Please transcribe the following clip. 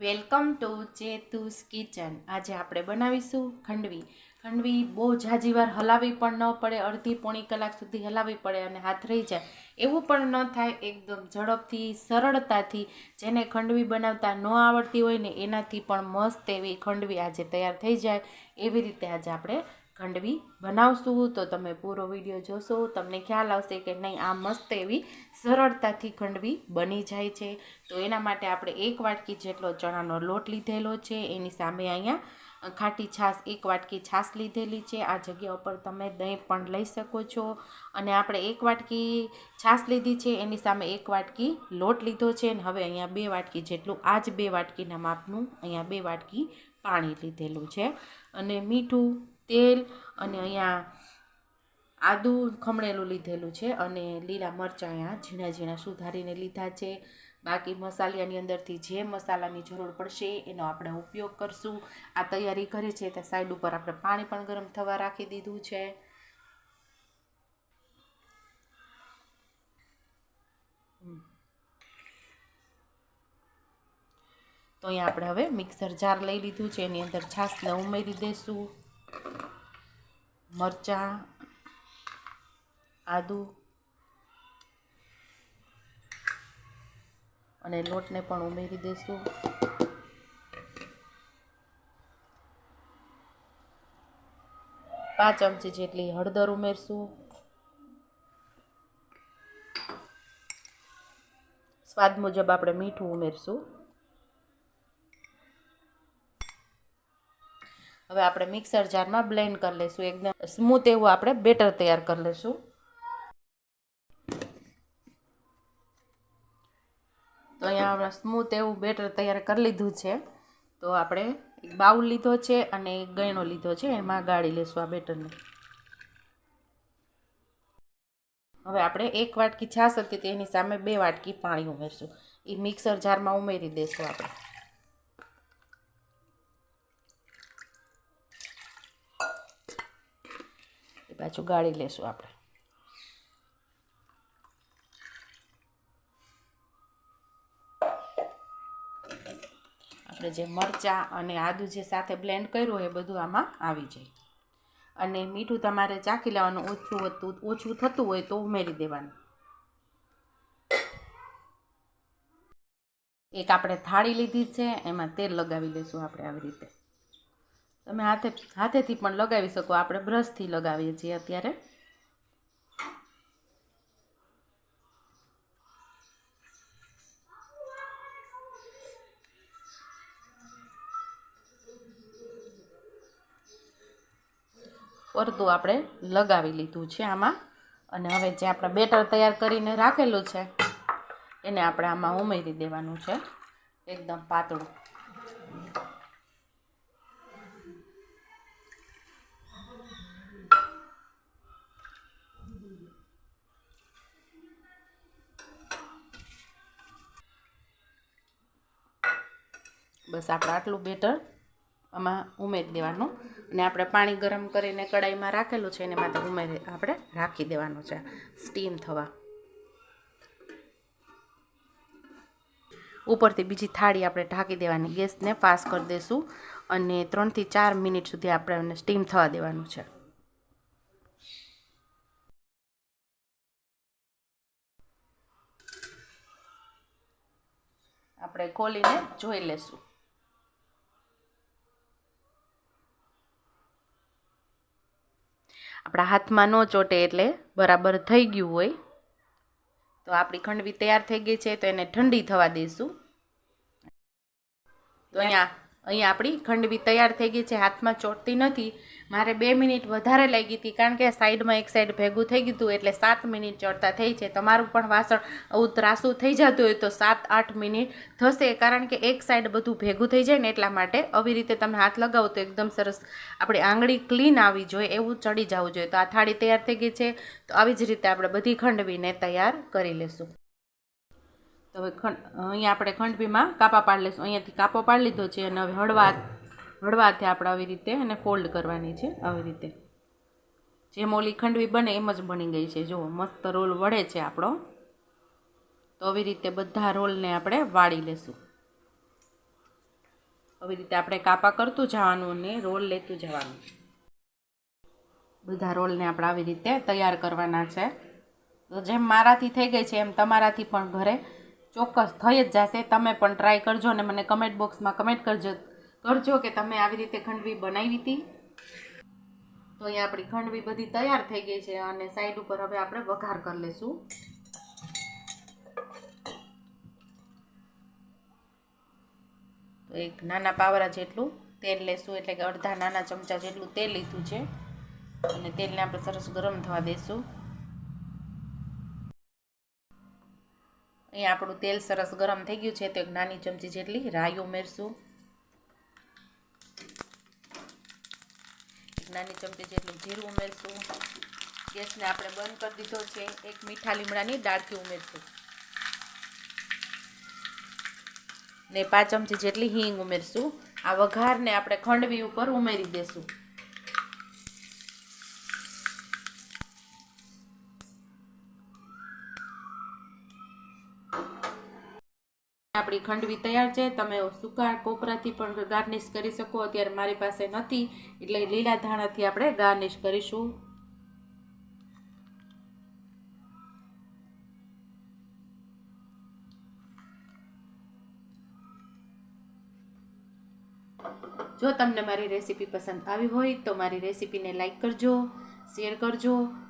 Welcome to ચેતુસ kitchen. આજે આપણે બનાવીશું ખંડવી. ખંડવી બહુ જાજી વાર હલાવી પણ ન પડે, અડધી પોણી કલાક સુધી હલાવી પડે અને હાથ રહી જાય. એવું પણ ન થાય, એકદમ ઝડપથી, સરળતાથી જેને ખંડવી બનાવતા ન આવડતી હોય ને એનાથી પણ મસ્ત એવી ખંડવી આજે તૈયાર થઈ જાય. એવી રીતે આજે આપણે ખંડવી બનાવશું, તો તમે પૂરો વીડિયો જોશો, તમને ખ્યાલ આવશે કે નહીં, આ મસ્ત એવી સરળતાથી ખંડવી બની જાય છે. તો એના માટે આપણે એક વાટકી જેટલો ચણાનો લોટ લીધેલો છે, એની સામે અહીંયા ખાટી છાશ, એક વાટકી છાશ લીધેલી છે. આ જગ્યા ઉપર તમે દહીં પણ લઈ શકો છો. અને આપણે એક વાટકી છાશ લીધી છે, એની સામે એક વાટકી લોટ લીધો છે. અને હવે અહીંયા બે વાટકી જેટલું આ જ બે વાટકીના માપનું અહીંયા બે વાટકી પાણી લીધેલું છે. અને મીઠું તેલ અને અહીંયા આદુ ખમણેલું લીધેલું છે અને લીલા મરચાં અહીંયા ઝીણા ઝીણા સુધારીને લીધા છે. બાકી મસાલાની અંદરથી જે મસાલાની જરૂર પડશે એનો આપણે ઉપયોગ કરશું. આ તૈયારી કરી છે ત્યાં સાઈડ ઉપર આપણે પાણી પણ ગરમ થવા રાખી દીધું છે. તો અહીંયા આપણે હવે મિક્સર જાર લઈ લીધું છે. એની અંદર છાશને ઉમેરી દઈશું મરચાં, આદું અને લોટને પણ ઉમેરી દઈશું પાંચ ચમચી જેટલી હળદર ઉમેરશું. સ્વાદ મુજબ આપણે મીઠું ઉમેરશું. હવે આપણે મિક્સર જારમાં બ્લેન્ડ કરી લઈશું. એકદમ સ્મૂથ એવું આપણે બેટર તૈયાર કરી લઈશું. તો અહીંયા આપણે સ્મૂથ એવું બેટર તૈયાર કરી લીધું છે. તો આપણે એક બાઉલ લીધો છે અને એક ગયણો લીધો છે. એમાં ગાળી લઈશું આ બેટરને હવે આપણે એક વાટકી છાશ હતી તેની સામે બે વાટકી પાણી ઉમેરશું. એ મિક્સર જારમાં ઉમેરી દઈશું આપણે. પાછું ગાળી લેશું આપણે. આપણે જે મરચાં અને આદુ જે સાથે બ્લેન્ડ કર્યું એ બધું આમાં આવી જાય. અને મીઠું તમારે ચાખી લેવાનું, ઓછું હતું ઓછું થતું હોય તો ઉમેરી દેવાનું. એક આપણે થાળી લીધી છે, એમાં તેલ લગાવી લઈશું આપણે આવી રીતે. તમે હાથે, હાથેથી પણ લગાવી શકો. આપણે બ્રશથી લગાવીએ છીએ અત્યારે. પરતું આપણે લગાવી લીધું છે આમાં. અને હવે જે આપણે બેટર તૈયાર કરીને રાખેલું છે, એને આપણે આમાં ઉમેરી દેવાનું છે. એકદમ પાતળું. બસ આપણે આટલું બેટર આમાં ઉમેરી દેવાનું. અને આપણે પાણી ગરમ કરીને કડાઈમાં રાખેલું છે, એને માટે ઉમેરી આપણે રાખી દેવાનું છે. સ્ટીમ થવા. ઉપરથી બીજી થાળી આપણે ઢાંકી દેવાની. ગેસને ફાસ્ટ કરી દઈશું અને ત્રણથી ચાર મિનિટ સુધી આપણે એને સ્ટીમ થવા દેવાનું છે. આપણે ખોલીને જોઈ લેશું. આપણા હાથમાં ન ચોટે એટલે બરાબર થઈ ગયું હોય. તો આપણી ખંડવી તૈયાર થઈ ગઈ છે, તો એને ઠંડી થવા દઈશું તો અહીંયા અહીંયા આપણી ખંડવી તૈયાર થઈ ગઈ છે, હાથમાં ચોટતી નથી. મારે બે મિનિટ વધારે લાગી હતી, કારણ કે સાઈડમાં એક સાઈડ ભેગું થઈ ગયું હતું, એટલે સાત મિનિટ ચોટતા થઈ છે. તમારું પણ વાસણ આવું ત્રાસું થઈ જતું હોય તો સાત, આઠ મિનિટ થશે, કારણ કે એક સાઈડ બધું ભેગું થઈ જાય ને એટલા માટે આવી રીતે તમે હાથ લગાવો તો એકદમ સરસ આપણી આંગળી ક્લીન આવી જોઈએ એવું ચડી જવું જોઈએ. તો આ થાળી તૈયાર થઈ ગઈ છે, તો આવી જ રીતે આપણે બધી ખંડવીને તૈયાર કરી લેશું. તો હવે ખંડ, અહીંયા આપણે ખંડવીમાં કાપા પાડી લઈશું. અહીંયાથી કાપો પાડી લીધો છે અને હવે હળવા, હળવાથી આપણે આવી રીતે એને ફોલ્ડ કરવાની છે, આવી રીતે. જેમ ઓલી ખંડવી બને એમ જ બની ગઈ છે. જુઓ મસ્ત રોલ વળે છે આપણો. તો આવી રીતે બધા રોલને આપણે વાળી લેશું. આવી રીતે આપણે કાપા કરતું જવાનું અને રોલ લેતું જવાનું. બધા રોલને આપણે આવી રીતે તૈયાર કરવાના છે. તો જેમ મારાથી થઈ ગઈ છે, એમ તમારાથી પણ ઘરે ચોક્કસ થઈ જ જશે. તમે પણ ટ્રાય કરજો અને મને કમેન્ટ બોક્સમાં કમેન્ટ કરજો. કરજો કે તમે આવી રીતે ખંડવી બનાવી હતી. તો અહીંયા આપણી ખંડવી બધી તૈયાર થઈ ગઈ છે અને સાઈડ ઉપર હવે આપણે વઘાર કરી લઈશું તો એક નાના પાવરા જેટલું તેલ લેશું, એટલે કે અડધા નાના ચમચા જેટલું તેલ લીધું છે. અને તેલને આપણે સરસ ગરમ થવા દઈશું અહીંયા આપણું તેલ સરસ ગરમ થઈ ગયું છે તો એક નાની ચમચી જેટલી રાઈ ઉમેરશું નાની ચમચી જેટલું જીરું ઉમેરશું. ગેસને આપણે બંધ કરી દીધો છે. એક મીઠા લીમડાની ડાળકી ઉમેરશું. ને પાંચ ચમચી જેટલી હિંગ ઉમેરશું. આ વઘારને આપણે ખંડવી ઉપર ઉમેરી દેશું. આપણી ખંડવી તૈયાર છે. તમે સૂકા કોપરાથી પણ ગાર્નિશ કરી શકો. અત્યારે મારી પાસે નથી. એટલે લીલા ધાણાથી આપણે ગાર્નિશ કરીશું. જો તમને મારી રેસીપી પસંદ આવી હોય તો મારી રેસીપીને લાઈક કરજો, શેર કરજો